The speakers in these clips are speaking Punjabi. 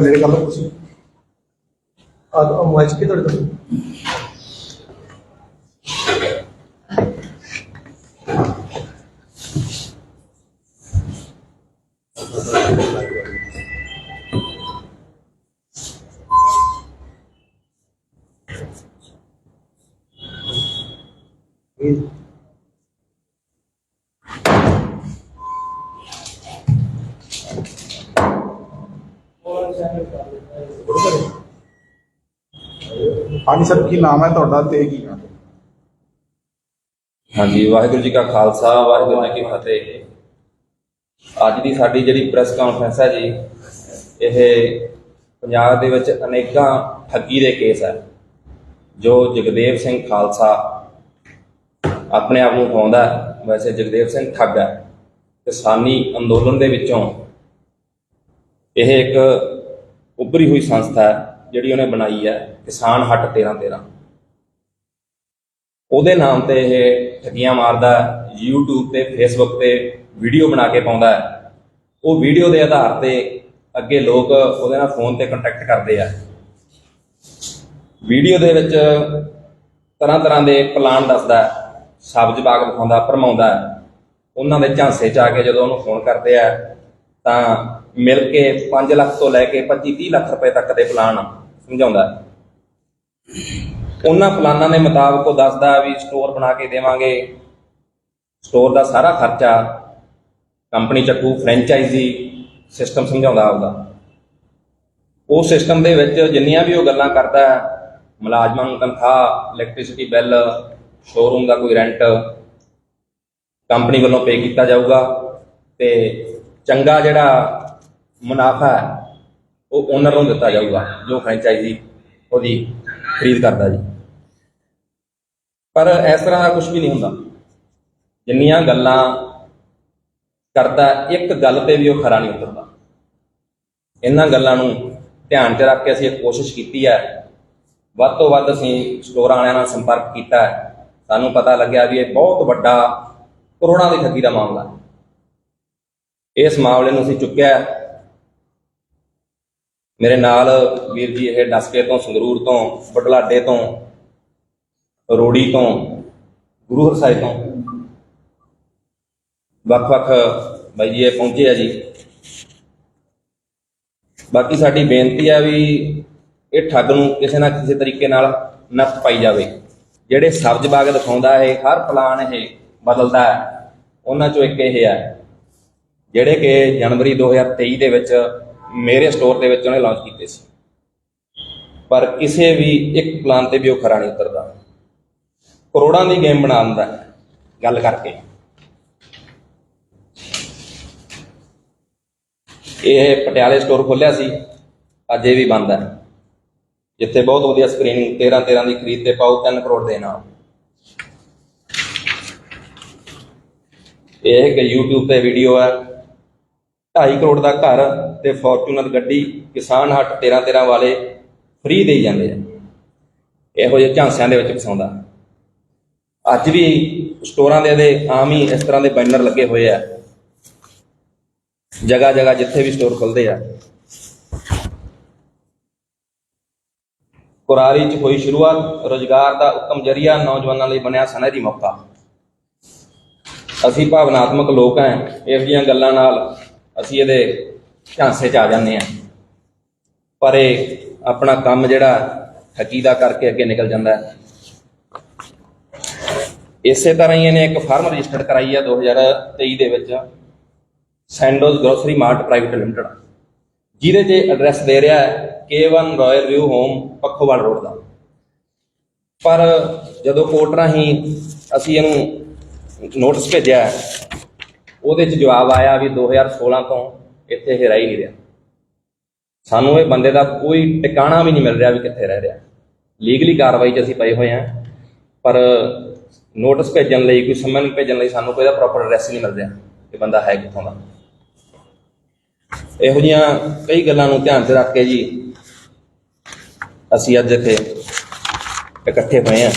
ਨੇੜੇ ਕਰ ਲਓ ਤੁਸੀਂ ਆ ਮੋਬਾਈਲ ਚ ਕੀ ਤੁਹਾਡੇ ਕੋਲ। ਇਹ ਹਾਂਜੀ ਸਰ, ਕੀ ਨਾਮ ਹੈ ਤੁਹਾਡਾ ਤੇ ਕੀ ਨਾਮ ਹਾਂਜੀ, ਵਾਹਿਗੁਰੂ ਜੀ ਕਾ ਖਾਲਸਾ, ਵਾਹਿਗੁਰੂ ਜੀ ਕੀ ਫਤਿਹ। ਅੱਜ ਦੀ ਸਾਡੀ ਜਿਹੜੀ ਪ੍ਰੈਸ ਕਾਨਫਰੰਸ ਹੈ ਜੀ, ਇਹ ਪੰਜਾਬ ਦੇ ਵਿੱਚ ਅਨੇਕਾਂ ਠੱਗੀ ਦੇ ਕੇਸ ਹੈ, ਜੋ ਜਗਦੇਵ ਸਿੰਘ ਖਾਲਸਾ ਆਪਣੇ ਆਪ ਨੂੰ ਕਹਾਉਂਦਾ ਵੈਸੇ ਜਗਦੇਵ ਸਿੰਘ ਠੱਗ ਹੈ, ਕਿਸਾਨੀ ਅੰਦੋਲਨ ਦੇ ਵਿੱਚੋਂ ਇਹ ਇੱਕ ਉੱਭਰੀ ਹੋਈ ਸੰਸਥਾ ਹੈ। ਜਿਹੜੀ ਉਹਨੇ ਬਣਾਈ ਹੈ ਕਿਸਾਨ ਹੱਟ 13 13 ਉਹਦੇ ਨਾਮ ਤੇ ਇਹ ਠੱਗੀਆਂ ਮਾਰਦਾ ਹੈ, YouTube ਤੇ Facebook ਤੇ ਵੀਡੀਓ ਬਣਾ ਕੇ ਪਾਉਂਦਾ ਹੈ। ਉਹ ਵੀਡੀਓ ਦੇ ਆਧਾਰ ਤੇ ਅੱਗੇ ਲੋਕ ਉਹਦੇ ਨਾਲ ਫੋਨ ਤੇ ਕੰਟੈਕਟ ਕਰਦੇ ਆ। ਵੀਡੀਓ ਦੇ ਵਿੱਚ ਤਰ੍ਹਾਂ ਤਰ੍ਹਾਂ ਦੇ ਪਲਾਨ ਦੱਸਦਾ ਸਬਜ਼ ਬਾਗ ਦਿਖਾਉਂਦਾ ਭਰਮਾਉਂਦਾ ਹੈ। ਉਹਨਾਂ ਦੇ ਝਾਂਸੇ ਚ ਆ ਕੇ ਜਦੋਂ ਉਹਨੂੰ ਫੋਨ ਕਰਦੇ ਆ ਤਾਂ ਮਿਲ ਕੇ 5 ਲੱਖ ਤੋਂ ਲੈ ਕੇ 25 30 ਲੱਖ ਰੁਪਏ ਤੱਕ ਦੇ ਪਲਾਨ ਸਮਝਾਉਂਦਾ ਉਹਨਾਂ ਪਲਾਨਾਂ ਦੇ ਮੁਤਾਬਕ ਉਹ ਦੱਸਦਾ ਵੀ ਸਟੋਰ ਬਣਾ ਕੇ ਦੇਵਾਂਗੇ। ਸਟੋਰ ਦਾ ਸਾਰਾ ਖਰਚਾ ਕੰਪਨੀ ਚੱਕੂ ਫਰੈਂਚਾਈਜ਼ੀ ਸਿਸਟਮ ਸਮਝਾਉਂਦਾ ਆਪਦਾ। ਉਹ ਸਿਸਟਮ ਦੇ ਵਿੱਚ ਜਿੰਨੀਆਂ ਵੀ ਉਹ ਗੱਲਾਂ ਕਰਦਾ ਮੁਲਾਜ਼ਮਾਂ ਨੂੰ ਤਨਖਾਹ ਇਲੈਕਟ੍ਰਿਸਿਟੀ ਬਿੱਲ ਸ਼ੋਰੂਮ ਦਾ ਕੋਈ ਰੈਂਟ ਕੰਪਨੀ ਵੱਲੋਂ ਪੇ ਕੀਤਾ ਜਾਊਗਾ ਤੇ ਚੰਗਾ ਜਿਹੜਾ ਮੁਨਾਫਾ ਹੈ ਉਹ ਓਨਰ ਨੂੰ ਦਿੱਤਾ ਜਾਊਗਾ, ਜੋ ਫਰੈਂਚਾਈਜ਼ੀ ਉਹਦੀ ਖਰੀਦ ਕਰਦਾ ਜੀ। ਪਰ ਇਸ ਤਰ੍ਹਾਂ ਦਾ ਕੁਝ ਵੀ ਨਹੀਂ ਹੁੰਦਾ। ਜਿੰਨੀਆਂ ਗੱਲਾਂ ਕਰਦਾ, ਇੱਕ ਗੱਲ ਤੇ ਵੀ ਉਹ ਖਰਾ ਨਹੀਂ ਉਤਰਦਾ। ਇਹਨਾਂ ਗੱਲਾਂ ਨੂੰ ਧਿਆਨ 'ਚ ਰੱਖ ਕੇ ਅਸੀਂ ਇੱਕ ਕੋਸ਼ਿਸ਼ ਕੀਤੀ ਹੈ। ਵੱਧ ਤੋਂ ਵੱਧ ਅਸੀਂ ਸਟੋਰਾਂ ਵਾਲਿਆਂ ਨਾਲ ਸੰਪਰਕ ਕੀਤਾ ਸਾਨੂੰ ਪਤਾ ਲੱਗਿਆ ਵੀ ਇਹ ਬਹੁਤ ਵੱਡਾ ਕਰੋੜਾਂ ਦੀ ਠੱਗੀ ਦਾ ਮਾਮਲਾ ਹੈ। ਇਸ ਮਾਮਲੇ ਨੂੰ ਅਸੀਂ ਚੁੱਕਿਆ ਮੇਰੇ ਨਾਲ ਵੀਰ ਜੀ ਇਹ ਡਸਕੇ ਤੋਂ, ਸੰਗਰੂਰ ਤੋਂ, ਬਟਲਾਡੇ ਤੋਂ, ਰੋੜੀ ਤੋਂ, ਗੁਰੂ ਹਰਸਾਏ ਤੋਂ ਵੱਖ-ਵੱਖ ਬਾਈ ਜੀ ਇਹ ਪਹੁੰਚੇ ਆ ਜੀ। ਬਾਕੀ ਸਾਡੀ ਬੇਨਤੀ ਆ ਵੀ ਇਹ ਠੱਗ ਨੂੰ ਕਿਸੇ ਨਾ ਕਿਸੇ ਤਰੀਕੇ ਨਾਲ ਨੱਥ ਪਾਈ ਜਾਵੇ। ਜਿਹੜੇ ਸਬਜ਼ ਬਾਗ ਦਿਖਾਉਂਦਾ ਇਹ, ਹਰ ਪਲਾਨ ਇਹ ਬਦਲਦਾ ਹੈ। ਉਹਨਾਂ ਚੋਂ ਇੱਕ ਇਹ ਹੈ ਜਿਹੜੇ ਕਿ ਜਨਵਰੀ 2023 ਦੇ ਵਿੱਚ ਮੇਰੇ ਸਟੋਰ ਦੇ ਵਿੱਚ ਉਹਨੇ ਲਾਂਚ ਕੀਤੇ ਸੀ। ਪਰ ਕਿਸੇ ਵੀ ਇੱਕ ਪਲਾਨ ਤੇ ਵੀ ਉਹ ਖਰਾ ਨਹੀਂ ਉਤਰਦਾ। ਕਰੋੜਾਂ ਦੀ ਗੇਮ ਬਣਾ ਦਿੰਦਾ ਗੱਲ ਕਰਕੇ। ਇਹ ਪਟਿਆਲੇ ਸਟੋਰ ਖੋਲਿਆ ਸੀ। ਅੱਜ ਇਹ ਵੀ ਬੰਦ ਹੈ। ਜਿੱਥੇ ਬਹੁਤ ਵਧੀਆ ਸਕਰੀਨਿੰਗ 13 13 ਦੀ ਖਰੀਦ ਤੇ ਪਾਓ 3 ਕਰੋੜ ਦੇ ਨਾਲ। ਇਹ ਇੱਕ YouTube ਤੇ ਵੀਡੀਓ ਹੈ। 2.5 ਕਰੋੜ ਦਾ ਘਰ ਤੇ ਫੋਰਚੂਨਰ ਗੱਡੀ ਕਿਸਾਨ ਹੱਟ 13 13 ਵਾਲੇ ਫ੍ਰੀ ਦੇਈ ਜਾਂਦੇ ਆ। ਇਹੋ ਜਿਹੇ ਝਾਂਸਿਆਂ ਦੇ ਵਿੱਚ ਫਸਾਉਂਦਾ। ਅੱਜ ਵੀ ਸਟੋਰਾਂ ਦੇ ਇਹਦੇ ਆਮ ਹੀ ਇਸ ਤਰ੍ਹਾਂ ਦੇ ਬੈਨਰ ਲੱਗੇ ਹੋਏ ਆ। ਜਗ੍ਹਾ ਜਗ੍ਹਾ ਜਿੱਥੇ ਵੀ ਸਟੋਰ ਖੁੱਲਦੇ ਆ। ਕੁਰਾਰੀ 'ਚ ਹੋਈ ਸ਼ੁਰੂਆਤ, ਰੋਜ਼ਗਾਰ ਦਾ ਉੱਤਮ ਜਰੀਆ ਨੌਜਵਾਨਾਂ ਲਈ ਬਣਿਆ ਸੁਨਹਿਰੀ ਮੌਕਾ। ਅਸੀਂ ਭਾਵਨਾਤਮਕ ਲੋਕ ਹਾਂ ਇਸ ਦੀਆਂ ਗੱਲਾਂ ਨਾਲ ਅਸੀਂ ਇਹਦੇ ਝਾਂਸੇ 'ਚ ਆ ਜਾਂਦੇ ਹਾਂ ਪਰ ਇਹ ਆਪਣਾ ਕੰਮ ਜਿਹੜਾ ਠੱਗੀ ਦਾ ਕਰਕੇ ਅੱਗੇ ਨਿਕਲ ਜਾਂਦਾ ਹੈ। ਇਸੇ ਤਰ੍ਹਾਂ ਹੀ ਇਹਨੇ ਇੱਕ ਫਰਮ ਰਜਿਸਟਰਡ ਕਰਾਈ ਹੈ 2023 ਦੇ ਵਿੱਚ, Sandoz grocery mart private limited. ਜਿਹਦੇ 'ਚ ਐਡਰੈਸ ਦੇ ਰਿਹਾ ਹੈ K1 royal view home, Pakhowal road ਦਾ। ਪਰ ਜਦੋਂ ਕੋਰਟ ਰਾਹੀਂ ਅਸੀਂ ਇਹਨੂੰ ਨੋਟਿਸ ਭੇਜਿਆ ਉਹਦੇ 'ਚ ਜਵਾਬ ਆਇਆ ਵੀ 2016 ਤੋਂ ਇੱਥੇ ਇਹ ਰਹਿ ਹੀ ਨਹੀਂ ਰਿਹਾ। ਸਾਨੂੰ ਇਹ ਬੰਦੇ ਦਾ ਕੋਈ ਟਿਕਾਣਾ ਵੀ ਨਹੀਂ ਮਿਲ ਰਿਹਾ ਵੀ ਕਿੱਥੇ ਰਹਿ ਰਿਹਾ। ਲੀਗਲੀ ਕਾਰਵਾਈ 'ਚ ਅਸੀਂ ਪਏ ਹੋਏ ਹਾਂ, ਪਰ ਨੋਟਿਸ ਭੇਜਣ ਲਈ, ਕੋਈ ਸੰਮਨ ਭੇਜਣ ਲਈ ਸਾਨੂੰ ਕੋਈ ਦਾ ਪ੍ਰੋਪਰ ਐਡਰੈਸ ਨਹੀਂ ਮਿਲ ਰਿਹਾ ਕਿ ਬੰਦਾ ਹੈ ਕਿੱਥੋਂ ਦਾ। ਇਹੋ ਜਿਹੀਆਂ ਕਈ ਗੱਲਾਂ ਨੂੰ ਧਿਆਨ 'ਚ ਰੱਖ ਕੇ ਜੀ ਅਸੀਂ ਅੱਜ ਇੱਥੇ ਇਕੱਠੇ ਹੋਏ ਹਾਂ।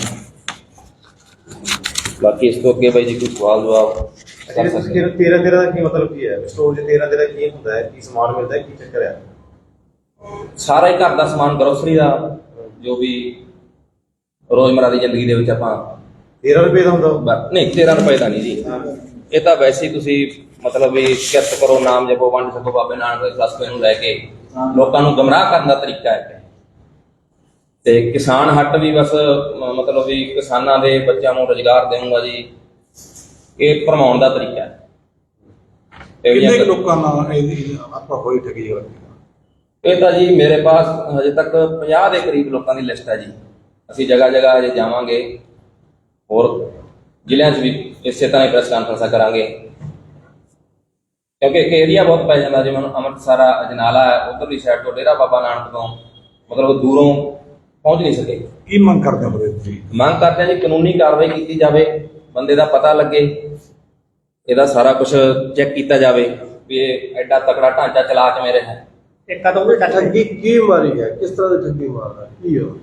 ਬਾਕੀ ਇਸ ਤੋਂ ਅੱਗੇ ਬਾਈ ਜੀ ਕੋਈ ਸਵਾਲ ਜਵਾਬ ਕਰ ਇਹ ਸਕਦੇ ਤੁਸੀਂ 13 13 ਦਾ ਕੀ ਮਤਲਬ ਕੀ ਹੈ? ਸਟੋਰ 'ਚ 13 13 ਕੀ ਹੁੰਦਾ ਹੈ? ਕੀ ਸਮਾਨ ਮਿਲਦਾ ਹੈ? ਕੀ ਚੱਕਰ ਹੈ? ਸਾਰਾ ਹੀ ਘਰ ਦਾ ਸਮਾਨ ਗਰੋਸਰੀ ਦਾ ਜੋ ਵੀ ਰੋਜ਼ਮਰਾ ਦੀ ਜ਼ਿੰਦਗੀ ਦੇ ਵਿੱਚ ਆਪਾਂ 13 ਰੁਪਏ ਦਾ ਹੁੰਦਾ ਨਹੀਂ 13 ਰੁਪਏ ਦਾ ਨਹੀਂ ਜੀ। ਇਹ ਤਾਂ ਵੈਸੇ ਹੀ ਤੁਸੀਂ ਮਤਲਬ ਵੀ ਕਿਰਤ ਕਰੋ ਨਾਮ ਜਪੋ ਵੰਡ ਸਕੋ ਬਾਬੇ ਨਾਨਕ ਦੇ ਫਲਸਫੇ ਨੂੰ ਲੈ ਕੇ ਲੋਕਾਂ ਨੂੰ ਗਮਰਾਹ ਕਰਨ ਦਾ ਤਰੀਕਾ ਹੈ। ਤੇ ਕਿਸਾਨ ਹੱਟ ਵੀ ਬਸ ਮ- ਮਤਲਬ ਵੀ ਕਿਸਾਨਾਂ ਦੇ ਬੱਚਿਆਂ ਨੂੰ ਰੋਜ਼ਗਾਰ ਦੇਵਾਂਗਾ ਜੀ। ਇਹ ਭਰਮਾਉਣ ਦਾ ਤਰੀਕਾ ਹੈ। ਤੇ ਕਿੰਨੇ ਕੁ ਲੋਕਾਂ ਨਾਲ ਇਹਦੀ ਆਪਾਂ ਹੋਈ ਠੱਗੀ ਹੋਈ? ਇਹ ਤਾਂ ਜੀ ਮੇਰੇ ਪਾਸ ਹਜੇ ਤੱਕ 50 ਦੇ ਕਰੀਬ ਲੋਕਾਂ ਦੀ ਲਿਸਟ ਹੈ ਜੀ। ਅਸੀਂ ਜਗ੍ਹਾ ਜਗ੍ਹਾ ਹਜੇ ਜਾਵਾਂਗੇ। ਹੋਰ ਜ਼ਿਲ੍ਹਿਆਂ 'ਚ ਵੀ ਇਸੇ ਤਰ੍ਹਾਂ ਹੀ ਪ੍ਰੈਸ ਕਾਨਫਰੰਸਾਂ ਕਰਾਂਗੇ। ਕਿਉਂਕਿ ਇੱਕ ਏਰੀਆ ਬਹੁਤ ਪੈ ਜਾਂਦਾ ਜਿਵੇਂ ਹੁਣ ਅੰਮ੍ਰਿਤਸਰ ਆ ਅਜਨਾਲਾ ਹੈ ਉਧਰਲੀ ਸਾਈਡ ਤੋਂ ਡੇਰਾ ਬਾਬਾ ਨਾਨਕ ਤੋਂ ਮਤਲਬ ਦੂਰੋਂ ਪਹੁੰਚ ਨਹੀਂ ਸਕੇ। ਕੀ ਮੰਗ ਕਰਦੇ ਹੋ ਵੀਰੇ ਤੁਸੀਂ? ਮੰਗ ਕਰਦੇ ਹਾਂ ਜੀ ਕਾਨੂੰਨੀ ਕਾਰਵਾਈ ਕੀਤੀ ਜਾਵੇ ਬੰਦੇ ਦਾ ਪਤਾ ਲੱਗੇ। ਇਹਦਾ ਸਾਰਾ ਕੁਝ ਚੈੱਕ ਕੀਤਾ ਜਾਵੇ ਵੀ ਇਹ ਐਡਾ ਤਕੜਾ ਢਾਂਚਾ ਚਲਾ ਕਿਵੇਂ ਰਿਹਾ। ਹੈ ਇਹ ਕਦੋਂ ਦੇ ਠੱਗੀ ਕੀ ਮਾਰੀ ਹੈ? ਕਿਸ ਤਰ੍ਹਾਂ ਦੀ ਠੱਗੀ ਮਾਰਦਾ? ਹੈ? ਕੀ ਹੋ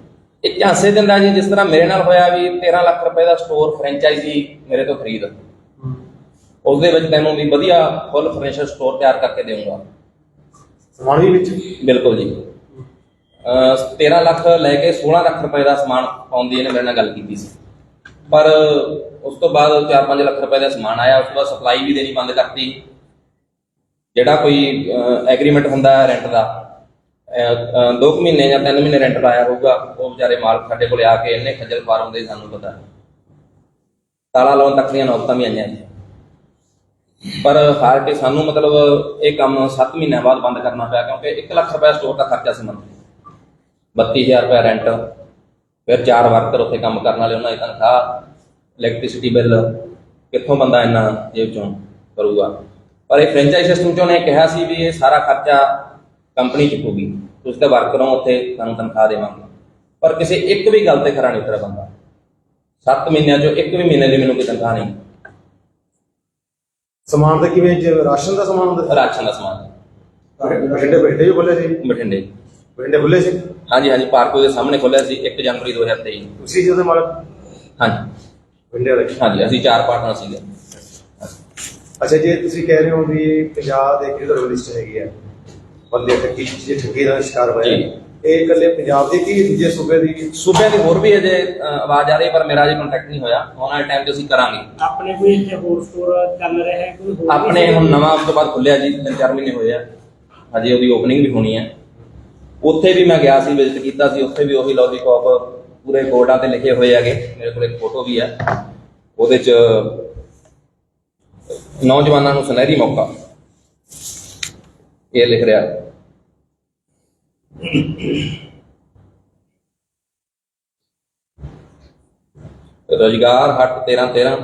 ਇੱਕ ਝਾਂਸੇ ਦਿੰਦਾ ਜੀ ਜਿਸ ਤਰ੍ਹਾਂ ਮੇਰੇ ਨਾਲ ਹੋਇਆ ਵੀ 13 ਲੱਖ ਰੁਪਏ ਦਾ ਸਟੋਰ ਫਰੈਂਚਾਈਜ਼ੀ ਮੇਰੇ ਤੋਂ ਖਰੀਦ। ਉਸ ਦੇ ਵਿੱਚ ਤੈਨੂੰ ਵੀ ਵਧੀਆ ਫੁੱਲ ਫਰਨੀਚਰ ਸਟੋਰ ਤਿਆਰ ਕਰਕੇ ਦੇਵਾਂਗਾ ਸਮਾਨ ਵੀ ਵਿੱਚ? ਬਿਲਕੁਲ ਜੀ। ਅਹ 13 ਲੱਖ ਲੈ ਕੇ 16 ਲੱਖ ਰੁਪਏ ਦਾ ਸਮਾਨ ਪਾਉਣ ਦੀ ਇਹਨੇ ਮੇਰੇ ਨਾਲ ਗੱਲ ਕੀਤੀ ਸੀ। ਪਰ ਉਸ ਤੋਂ ਬਾਅਦ 4-5 ਲੱਖ ਰੁਪਏ ਦਾ ਸਮਾਨ ਆਇਆ, ਉਸ ਤੋਂ ਬਾਅਦ ਸਪਲਾਈ ਵੀ ਦੇਣੀ ਬੰਦ ਕਰਤੀ। ਜਿਹੜਾ ਕੋਈ ਐਗਰੀਮੈਂਟ ਹੁੰਦਾ ਹੈ ਰੈਂਟ ਦਾ 2 ਮਹੀਨੇ ਜਾਂ 3 ਮਹੀਨੇ ਰੈਂਟ ਲਾਇਆ ਹੋਊਗਾ, ਉਹ ਵਿਚਾਰੇ ਮਾਲਕ ਸਾਡੇ ਕੋਲੇ ਆ ਕੇ ਇੰਨੇ ਖੱਜਲ ਖੁਆਰ ਹੁੰਦੇ ਸਾਨੂੰ ਪਤਾ ਤਾਲਾ ਲਾਉਣ ਤੱਕ ਦੀਆਂ ਨੌਬਤਾਂ ਵੀ ਆਈਆਂ ਜੀ। ਪਰ ਹਾਰ ਕੇ ਸਾਨੂੰ ਮਤਲਬ ਇਹ ਕੰਮ 7 ਮਹੀਨਿਆਂ ਬਾਅਦ ਬੰਦ ਕਰਨਾ ਪਿਆ, ਕਿਉਂਕਿ 1 ਲੱਖ ਰੁਪਏ ਸਟੋਰ ਦਾ ਖਰਚਾ ਸੀ ਮੰਥਲੀ 32000 ਰੁਪਏ ਰੈਂਟ ਫਿਰ ਚਾਰ ਵਰਕਰ ਉੱਥੇ ਕੰਮ ਕਰਨ ਵਾਲੇ, ਉਹਨਾਂ ਦੀ ਤਨਖਾਹ ਇਲੈਕਟ੍ਰਿਸਿਟੀ ਬਿੱਲ ਕਿੱਥੋਂ ਬੰਦਾ ਇੰਨਾ ਜੇਬ ਚੋਂ ਕਰੂਗਾ ਪਰ ਇਹ ਫਰੈਂਚਾਈਜ਼ ਸਿਸਟਮ ਚੋਂ ਨੇ ਕਿਹਾ ਸੀ ਵੀ ਇਹ ਸਾਰਾ ਖਰਚਾ ਕੰਪਨੀ ਚੁੱਕੂਗੀ ਤੁਸੀਂ ਤਾਂ ਵਰਕਰ ਉੱਥੇ ਤੁਹਾਨੂੰ ਤਨਖਾਹ ਦੇਵਾਂਗੇ। ਪਰ ਕਿਸੇ ਇੱਕ ਵੀ ਗੱਲ ਤੇ ਖਰਾ ਨਹੀਂ ਉਤਰਿਆ ਬੰਦਾ। 7 ਮਹੀਨਿਆਂ ਚੋਂ ਇੱਕ ਵੀ ਮਹੀਨੇ ਦੀ ਮੈਨੂੰ ਕੋਈ ਤਨਖਾਹ ਨਹੀਂ। ਸਮਾਨ ਦਾ ਕਿਵੇਂ ਜੇ ਰਾਸ਼ਨ ਦਾ ਸਮਾਨ ਹੁੰਦਾ? ਰਾਸ਼ਨ ਦਾ ਸਮਾਨ। ਬਠਿੰਡੇ ਬਠਿੰਡੇ ਵੀ ਖੁੱਲੇ ਸੀ? ਬਠਿੰਡੇ। ਬਠਿੰਡੇ ਖੁੱਲੇ ਸੀ? ਹਾਂਜੀ ਹਾਂਜੀ ਪਾਰਕੋ ਦੇ ਸਾਹਮਣੇ ਖੋਲਿਆ ਸੀ 1 ਜਨਵਰੀ 2023 ਤੁਸੀਂ ਜਿਹਦੇ ਮਾਲਕ? ਹਾਂਜੀ। ਬਠਿੰਡੇ ਵਾਲੇ ਹਾਂਜੀ ਅਸੀਂ ਚਾਰ ਪਾਰਟਨਰ ਸੀਗੇ। ਅੱਛਾ ਜੇ ਤੁਸੀਂ ਕਹਿ ਰਹੇ ਹੋ ਵੀ ਪੰਜਾਬ ਦੇ ਕਿਹੜੀ ਤੁਹਾਡੀ ਲਿਸਟ ਹੈਗੀ ਹੈ? ਬੰਦੇ ਠੱਗੀ ਜੇ ਠੱਗੀ ਦਾ ਸ਼ਿਕਾਰ ਹੋਏ ਜੀ। ਇਹ ਇਕੱਲੇ ਪੰਜਾਬ ਦੇ ਕੀ ਦੂਜੇ ਸੂਬੇ ਦੀ? ਸੂਬਿਆਂ ਦੀ ਹੋਰ ਵੀ ਅਜੇ ਅ, ਆਵਾਜ਼ ਆ ਰਹੀ ਪਰ ਮੇਰਾ ਅਜੇ ਕੰਟੈਕਟ ਨਹੀਂ ਹੋਇਆ। ਆਉਣ ਵਾਲੇ ਟਾਈਮ 'ਚ ਅਸੀਂ ਕਰਾਂਗੇ। ਆਪਣੇ ਕੋਈ ਇੱਥੇ ਹੋਰ ਸਟੋਰ ਚੱਲ ਰਿਹਾ ਹੈ ਕੋਈ ਹੋਰ ਵੀ ਆਪਣੇ ਹੁਣ ਨਵਾਂ ਉਸ ਤੋਂ ਬਾਅਦ ਖੁੱਲਿਆ ਜੀ ਤਿੰਨ ਚਾਰ ਮਹੀਨੇ ਹੋਏ ਆ। ਹਜੇ ਉਹਦੀ ਓਪਨਿੰਗ ਵੀ ਹੋਣੀ ਹੈ। ਉੱਥੇ ਵੀ ਮੈਂ ਗਿਆ ਸੀ ਵਿਜ਼ਿਟ ਕੀਤਾ ਸੀ ਉੱਥੇ ਵੀ ਉਹੀ ਲੋਲੀਪੌਪ ਪੂਰੇ ਬੋਰਡਾਂ ਤੇ ਲਿਖੇ ਹੋਏ ਹੈਗੇ ਮੇਰੇ ਕੋਲ ਇੱਕ ਫੋਟੋ ਵੀ ਹੈ। ਉਹਦੇ 'ਚ ਨੌਜਵਾਨਾਂ ਨੂੰ ਸੁਨਹਿਰੀ ਮੌਕਾ। ਇਹ ਲਿਖ ਰਿਹਾ। ਰੋਜ਼ਗਾਰ ਹੱਟ 13 13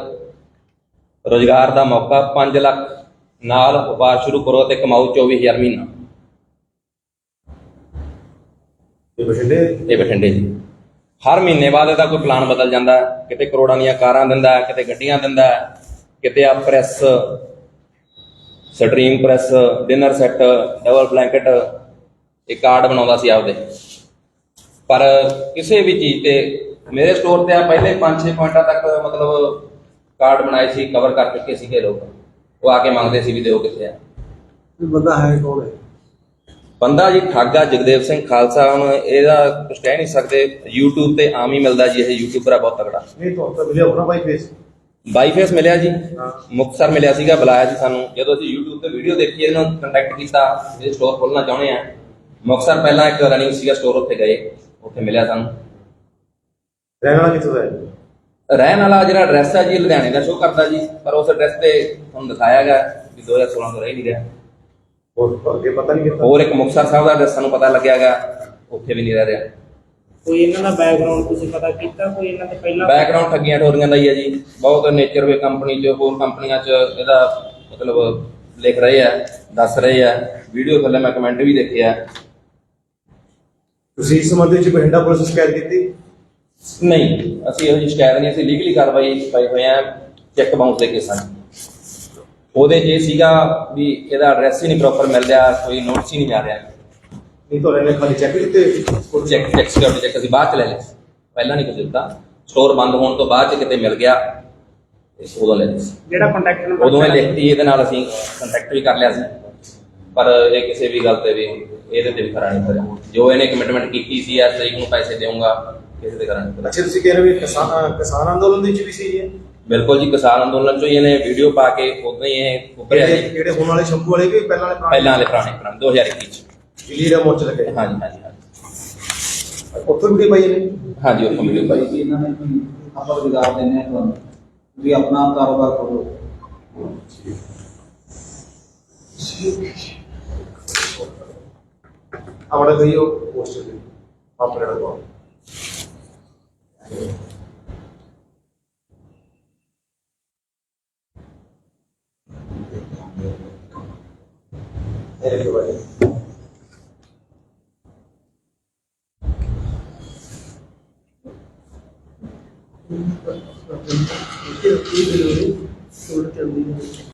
ਰੋਜ਼ਗਾਰ ਦਾ ਮੌਕਾ 5 ਲੱਖ। ਨਾਲ ਵਪਾਰ ਸ਼ੁਰੂ ਕਰੋ ਤੇ ਕਮਾਓ 24000 ਮਹੀਨਾ। ਇਹ ਬਠਿੰਡੇ? ਇਹ ਬਠਿੰਡੇ ਜੀ। ਹਰ ਮਹੀਨੇ ਬਾਅਦ ਇਹਦਾ ਕੋਈ ਪਲਾਨ ਬਦਲ ਜਾਂਦਾ ਹੈ। ਕਿਤੇ ਕਰੋੜਾਂ ਦੀਆਂ ਕਾਰਾਂ ਦਿੰਦਾ ਹੈ, ਕਿਤੇ ਗੱਡੀਆਂ ਦਿੰਦਾ ਹੈ, ਕਿਤੇ ਆ press stream press dinner set double blanket ਇਹ ਕਾਰਡ ਬਣਾਉਂਦਾ ਸੀ ਆਪਦੇ। ਪਰ ਕਿਸੇ ਵੀ ਚੀਜ਼ ਤੇ ਮੇਰੇ ਸਟੋਰ ਤੇ ਆ ਪਹਿਲੇ 5-6 ਪੁਆਇੰਟਾਂ ਤੱਕ ਮਤਲਬ ਕਾਰਡ ਬਣਾਏ ਸੀ ਕਵਰ ਕਰ ਚੁੱਕੇ ਸੀਗੇ ਲੋਕ। ਉਹ ਆ ਕੇ ਮੰਗਦੇ ਸੀ ਵੀ ਦਿਓ ਕਿੱਥੇ ਆ। ਬੰਦਾ ਹੈ ਕੌਣ ਹੈ? ਬੰਦਾ ਜੀ ਠਾਗਾ ਜਗਦੇਵ ਸਿੰਘ ਖਾਲਸਾ ਹੁਣ ਇਹਦਾ ਕੁਝ ਕਹਿ ਨਹੀਂ ਸਕਦੇ। YouTube ਤੇ ਆਮ ਹੀ ਮਿਲਦਾ ਜੀ ਇਹ ਯੂਟਿਊਬਰ ਆ ਬਹੁਤ ਤਗੜਾ ਨਹੀਂ ਤੋਂ ਤਾਂ ਮਿਲਿਆ ਹੋਣਾ ਬਾਈ ਫੇਸ ਬਾਈ ਫੇਸ ਮਿਲਿਆ ਜੀ। ਹਾਂ। ਮੁਕਤਸਰ ਮਿਲਿਆ ਸੀਗਾ ਬੁਲਾਇਆ ਸੀ ਸਾਨੂੰ। ਜਦੋਂ ਅਸੀਂ YouTube ਤੇ ਵੀਡੀਓ ਦੇਖੀ ਇਹਨਾਂ ਨੂੰ ਕੰਟੈਕਟ ਕੀਤਾ ਇਹ ਸਟੋਰ ਖੋਲਣਾ ਚਾਹੁੰਦੇ ਆ। ਮੁਕਤਸਰ ਪਹਿਲਾਂ ਇੱਕ ਰਨਿੰਗ ਸੀਗਾ ਸਟੋਰ ਉੱਥੇ ਗਏ। ਉੱਥੇ ਮਿਲਿਆ ਸਾਨੂੰ। ਰਹਿਣ ਵਾਲਾ ਕਿੱਥੋਂ ਦਾ ਹੈ? ਰਹਿਣ ਵਾਲਾ ਜਿਹੜਾ ਐਡਰੈਸ ਹੈ ਜੀ ਲੁਧਿਆਣੇ ਦਾ ਸ਼ੋਅ ਕਰਦਾ ਜੀ। ਪਰ ਉਸ ਐਡਰੈਸ ਤੇ ਤੁਹਾਨੂੰ ਦਿਖਾਇਆ ਗਿਆ ਵੀ 2016 ਤੋਂ ਰਹਿ ਨਹੀਂ ਰਿਹਾ। ਹੋਰ ਅੱਗੇ ਪਤਾ ਨਹੀਂ ਕਿੱਥੋਂ ਹੋਰ ਇੱਕ ਮੁਕਤਸਰ ਸਾਹਿਬ ਦਾ ਸਾਨੂੰ ਪਤਾ ਲੱਗਿਆ ਗਾ ਉੱਥੇ ਵੀ ਨਹੀਂ ਰਹਿ ਰਿਹਾ। ਕੋਈ ਇਹਨਾਂ ਦਾ ਬੈਕਗ੍ਰਾਉਂਡ ਤੁਸੀਂ ਪਤਾ ਕੀਤਾ ਕੋਈ ਇਹਨਾਂ ਦੇ ਪਹਿਲਾਂ? ਬੈਕਗ੍ਰਾਉਂਡ ਠੱਗੀਆਂ ਠੋਰੀਆਂ ਦਾ ਹੀ ਹੈ ਜੀ। ਬਹੁਤ ਨੇਚਰ ਵੇ ਕੰਪਨੀ 'ਚ ਹੋਰ ਕੰਪਨੀਆਂ 'ਚ ਇਹਦਾ ਮਤਲਬ ਲਿਖ ਰਹੇ ਆ ਦੱਸ ਰਹੇ ਆ। ਵੀਡੀਓ ਥੱਲੇ ਮੈਂ ਕਮੈਂਟ ਵੀ ਦੇਖੇ ਆ ਤੁਸੀਂ ਇਸ ਸੰਬੰਧ ਵਿੱਚ ਬਠਿੰਡਾ ਪੁਲਿਸ ਸ਼ਿਕਾਇਤ ਕੀਤੀ? ਨਹੀਂ ਅਸੀਂ ਇਹੋ ਜਿਹੀ ਸ਼ਿਕਾਇਤ ਨਹੀਂ ਅਸੀਂ ਲੀਗਲੀ ਕਾਰਵਾਈ ਪਾਈ ਹੋਏ ਆ ਚੈੱਕ ਬਾਉਂਸ ਦੇ ਕੇਸਾਂ 'ਚ ਉਹਦੇ 'ਚ ਇਹ ਸੀਗਾ ਵੀ ਇਹਦਾ ਐਡਰੈਸ ਹੀ ਨਹੀਂ ਪ੍ਰੋਪਰ ਮਿਲ ਰਿਹਾ ਕੋਈ ਨੋਟਿਸ ਹੀ ਨਹੀਂ ਮਿਲ ਰਿਹਾ। ਨਹੀਂ ਤੁਹਾਡੇ ਨੇ ਖਾਲੀ ਚੈੱਕ ਕੀਤੇ ਉਹ ਚੈੱਕ ਚੈੱਕ ਸਿਕਿਉਰਿਟੀ ਚੈੱਕ ਅਸੀਂ ਬਾਅਦ ਚ ਲੈ ਸੀ। ਪਹਿਲਾਂ ਨਹੀਂ ਕੁਝ ਦਿੱਤਾ। ਸਟੋਰ ਬੰਦ ਹੋਣ ਤੋਂ ਬਾਅਦ ਚ ਕਿਤੇ ਮਿਲ ਗਿਆ। ਤੇ ਉਦੋਂ ਲੈ ਸੀ। ਜਿਹੜਾ ਕੰਟੈਕਟ ਨੰਬਰ ਉਦੋਂ ਇਹ ਲਿਖਤੀ ਇਹਦੇ ਨਾਲ ਅਸੀਂ ਕੰਟੈਕਟ ਵੀ ਕਰ ਲਿਆ ਸੀ। ਪਰ ਇਹ ਕਿਸੇ ਵੀ ਗੱਲ ਤੇ ਵੀ ਇਹਦੇ ਤੇ ਵੀ ਖਰਾ ਨਹੀਂ ਉਤਰਿਆ ਜੋ ਇਹਨੇ ਕਮਿਟਮੈਂਟ ਕੀਤੀ ਸੀ ਇਸ ਤਰੀਕ ਨੂੰ ਪੈਸੇ ਦੇਊਂਗਾ ਕਿਸੇ ਤੇ ਨਹੀਂ ਉਤਰਿਆ ਅੱਛਾ ਤੁਸੀਂ ਕਹਿ ਰਹੇ ਹੋ ਵੀ ਕਿਸਾਨ ਕਿਸਾਨ ਅੰਦੋਲਨ ਦੇ ਵਿੱਚ ਵੀ ਸੀ ਇਹ? ਬਿਲਕੁਲ ਜੀ ਕਿਸਾਨ ਅੰਦੋਲਨ ਚੋਂ ਹੀ ਇਹਨੇ ਵੀਡੀਓ ਪਾ ਕੇ ਉਦੋਂ ਹੀ ਇਹ ਉੱਭਰਿਆ ਜੀ। ਜਿਹੜੇ ਹੁਣ ਵਾਲੇ ਸ਼ੰਭੂ ਵਾਲੇ ਵੀ ਪਹਿਲਾਂ ਵਾਲੇ ਪੁਰਾਣੇ? ਪਹਿਲਾਂ ਵਾਲੇ ਪੁਰਾਣੇ ਪੁਰਾਣੇ 2021 ਚ। ਲੀਡਰ ਮੋਰਚੇ ਲੱਗੇ ਹਾਂਜੀ ਹਾਂਜੀ ਹਾਂਜੀ। ਉੱਥੋਂ ਵੀ ਪਾਈ ਨੇ ਹਾਂਜੀ ਉੱਥੋਂ ਵੀਡੀਓ ਭਾਈ ਪਾਈ। ਜੀ ਇਹਨਾਂ ਨੇ ਵੀ ਆਪਾਂ ਰੁਜ਼ਗਾਰ ਦਿੰਦੇ ਆ ਤੁਹਾਨੂੰ। ਤੁਸੀਂ ਆਪਣਾ ਕਾਰੋਬਾਰ ਕਰੋ ਆਪਣਾ ਕਹੀ ਉਹ। Anyway.